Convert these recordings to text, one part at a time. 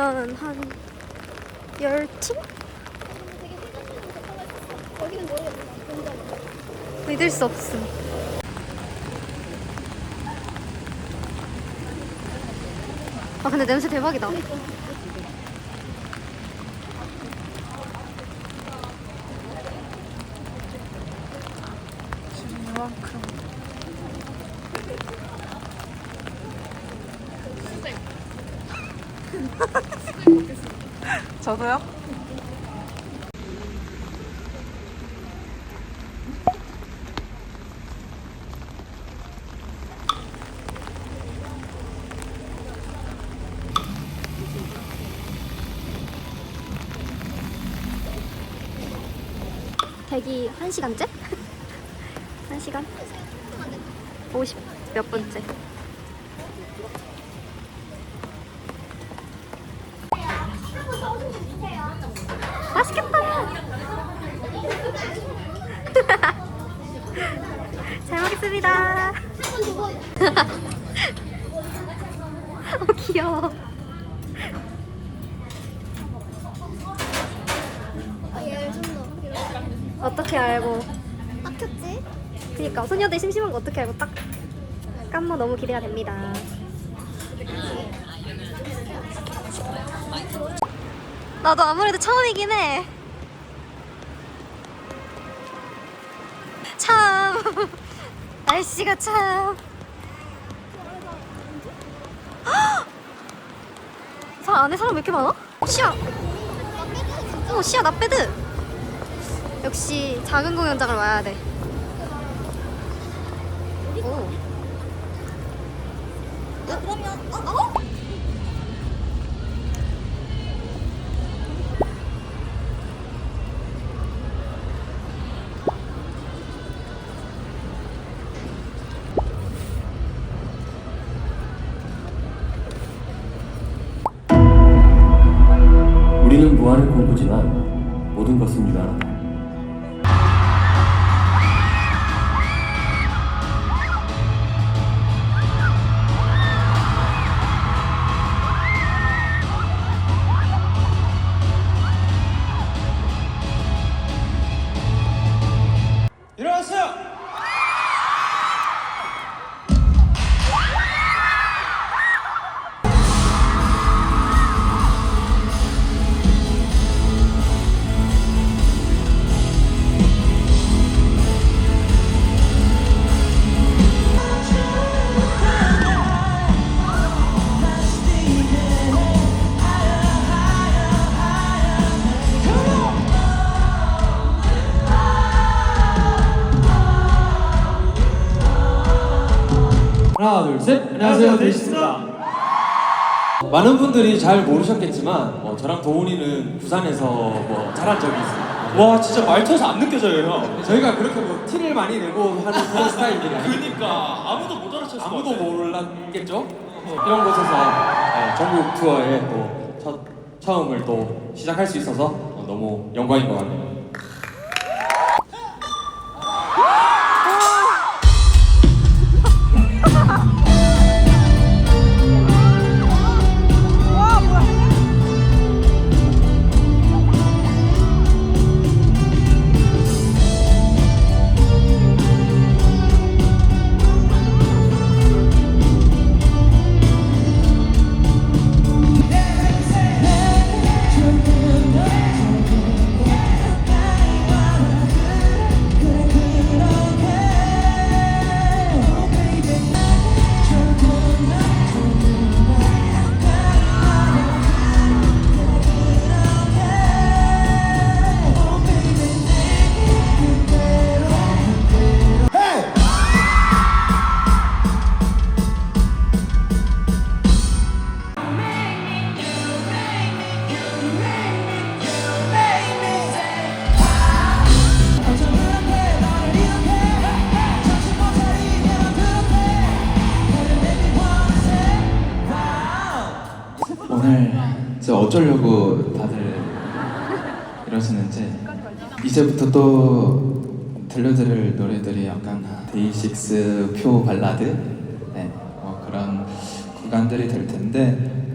저 정도면 한 10팀? 여기는 모르겠어. 혼자. 믿을 수 없음. 아 근데 냄새 대박이다. 저도요? 대기 1시간째? 1시간? 50 몇 분째? 맛있겠다! 잘 먹겠습니다. 어, 귀여워. 어떻게 알고? 딱 켰지? 그니까 소녀들 심심한 거 어떻게 알고 딱 깜모 너무 기대가 됩니다. 나도 아무래도 처음이긴 해. 참 날씨가 참. 헉! 저 안에 사람 왜 이렇게 많아? 시야. 어 시야 나 빼드. 역시 작은 공연장을 와야 돼. 오. 우리는 무한을 꿈꾸지만 모든 것은 유한하다. 안녕하세요 데이식스입니다. 많은 분들이 잘 모르셨겠지만 어, 저랑 도훈이는 부산에서 뭐 자란 적이 있습니다. 와 진짜 말투에서 안 느껴져요 형 저희가 그렇게 뭐 티를 많이 내고 하는 그런 스타일들이 아니에요. 그니까 아무도 못 알아챘을 것 아무도 몰랐겠죠? 이런 곳에서 네, 전국 투어에 또 첫, 처음을 또 시작할 수 있어서 어, 너무 영광인 것 같네요. 이제부터 또 들려드릴 노래들이 약간 데이식스 표 발라드? 네, 뭐 그런 구간들이 될 텐데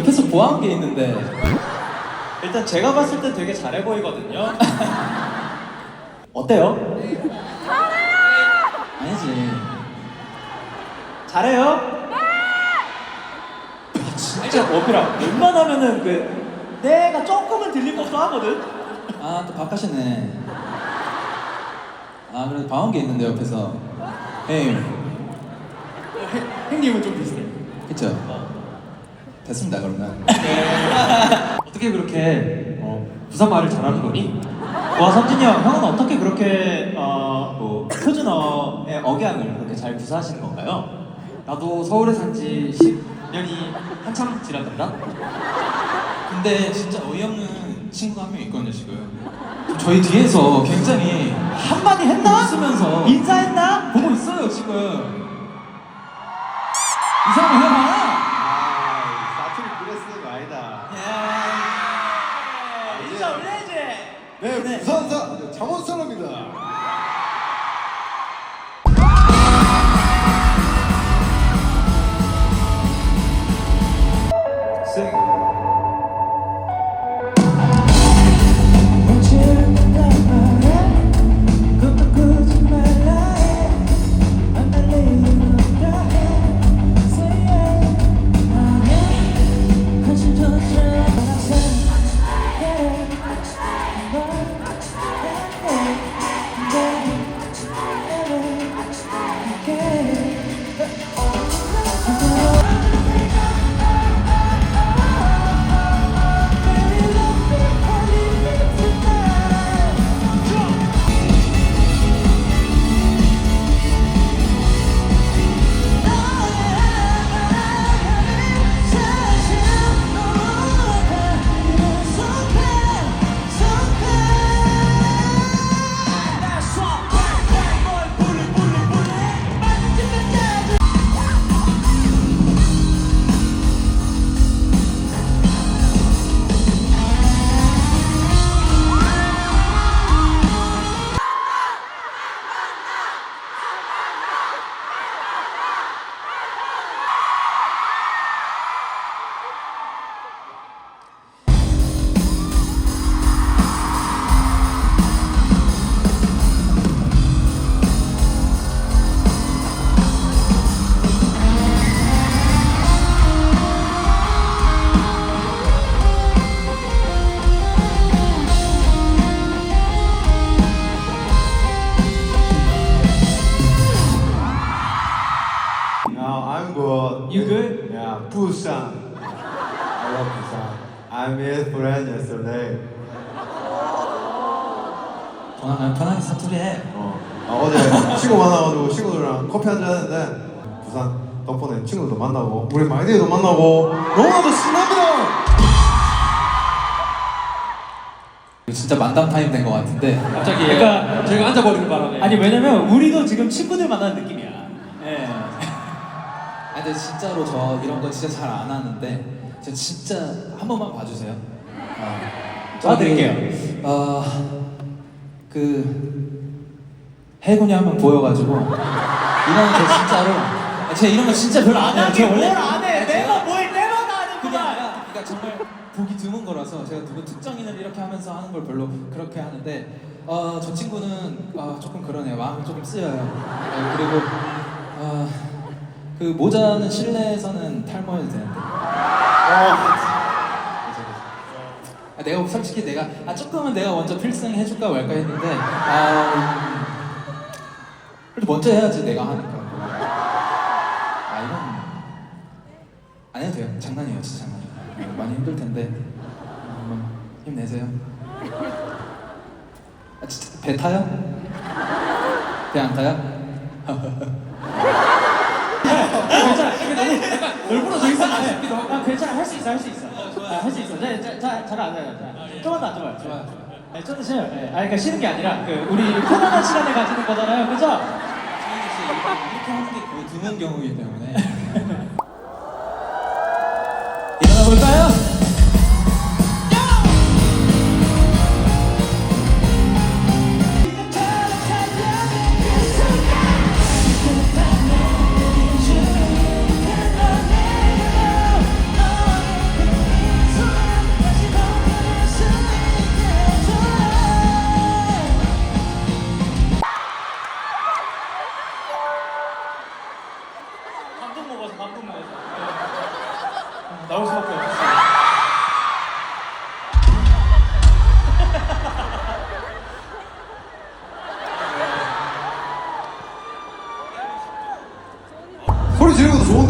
옆에서 보아한 게 있는데 일단 제가 봤을 때 되게 잘해 보이거든요. 어때요? 아니지. 잘해요? 네! 진짜 어필아 웬만하면은 그 내가 조금은 들린 것도 하거든. 아 또 바깥이네. 아 그래도 봐온 게 있는데 옆에서. 에이. 형님은 좀 비슷해. 그쵸? 됐습니다 그러면. 어떻게 그렇게 어, 부산 말을 잘하는 거니? 와 성진이 형, 형은 어떻게 그렇게 어 뭐 표준어의 억양을 그렇게 잘 구사하시는 건가요? 나도 서울에 산 지 10년이 한참 지났단다. 근데 진짜 어이없는 친구가 한 명 있거든요 지금. 저희 뒤에서 굉장히 한마디 했나? 웃으면서 인사했나? 보고 있어요 지금. 이상한 해 Busan. I love Busan. I met friend yesterday. 편하게 편하게 사투리해. 어, 아, 어제 친구 만나가지고 친구들이랑 커피 한잔 했는데 부산 덕분에 친구들도 만나고 우리 마이데이도 만나고 너무나도 신납니다. 진짜 만담 타임 된 것 같은데. 갑자기 그러니까- 저희가 앉아버리는 바람에 아니 왜냐면 우리도 지금 친구들 만나는 느낌이야. 예. 아 근데 진짜로 저 이런 거 진짜 잘 안 하는데 저 진짜 한 번만 봐주세요. 아, 도와드릴게요. 어그 해군이 한 번 보여가지고 이런 거 진짜로 아, 제가 이런 거 진짜 별로 안 해요. 제가 원래 안 해? 내가 뭘 때마다 그게 하는구만. 아니라 그러니까 정말 보기 드문 거라서 제가 누구 특정인을 이렇게 하면서 하는 걸 별로 그렇게 하는데 어, 저 친구는 어, 조금 그러네요 마음이 조금 쓰여요 어, 그리고 어, 그 모자는 실내에서는 탈모해도 되는데 아, 내가 솔직히 내가 아 조금은 내가 먼저 필승 해줄까 말까 했는데 아 음, 그래도 먼저 해야지 내가 하니까 아 이건 안 해도 돼요. 장난이에요, 진짜 장난이에요. 네, 많이 힘들 텐데 한번 힘내세요. 아, 진짜 배 타요? 배 안 타요? 괜찮아. 이게 얼굴로 돼 있어. 아, 괜찮아. 할 수 있어. 할 수 있어. 아, 할 수 있어. 네, 자, 자, 잘 앉아요. 자, 조금만 더. 좋아요, 좋아요. 네, 좀더 쉬어요. 네. 아, 그러니까 쉬는 게 아니라 그 우리 편안한 시간을 가지는 거잖아요. 그죠? 이렇게 하는 게 거의 드문 경우이기 때문에 소리 지르는 것도 좋은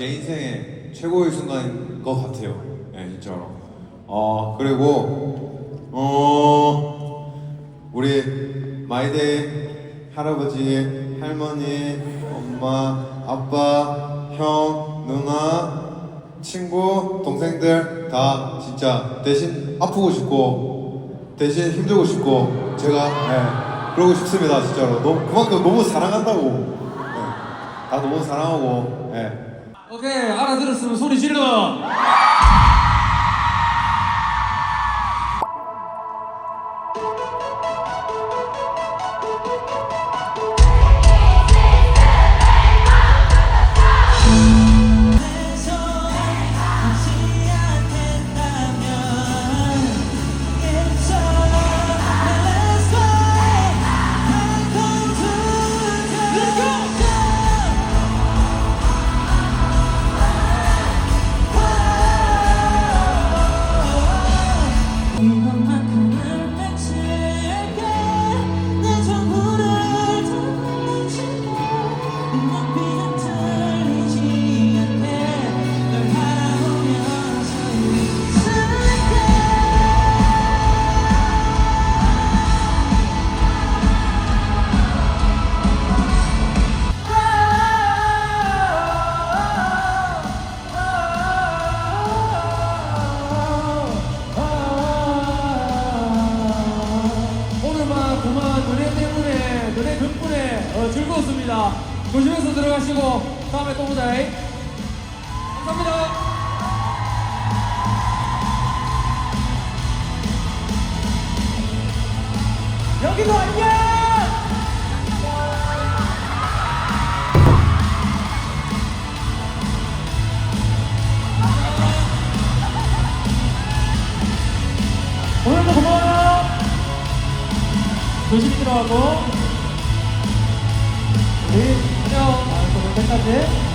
제 인생의 최고의 순간인 것 같아요. 네, 진짜로. 어, 그리고, 어, 우리 마이데이 할아버지, 할머니, 엄마, 아빠, 형, 누나, 친구, 동생들 다 진짜 대신 아프고 싶고 대신 힘들고 싶고 제가 네, 그러고 싶습니다 진짜로 너무 그만큼 너무 사랑한다고 네, 다 너무 사랑하고 네. 오케이 알아들었으면 소리 질러. 감사합니다. 여기도 안녕. 오늘도 고마워요. 조심히 들어가고. 우리 안녕. 다음. 많이 웃고.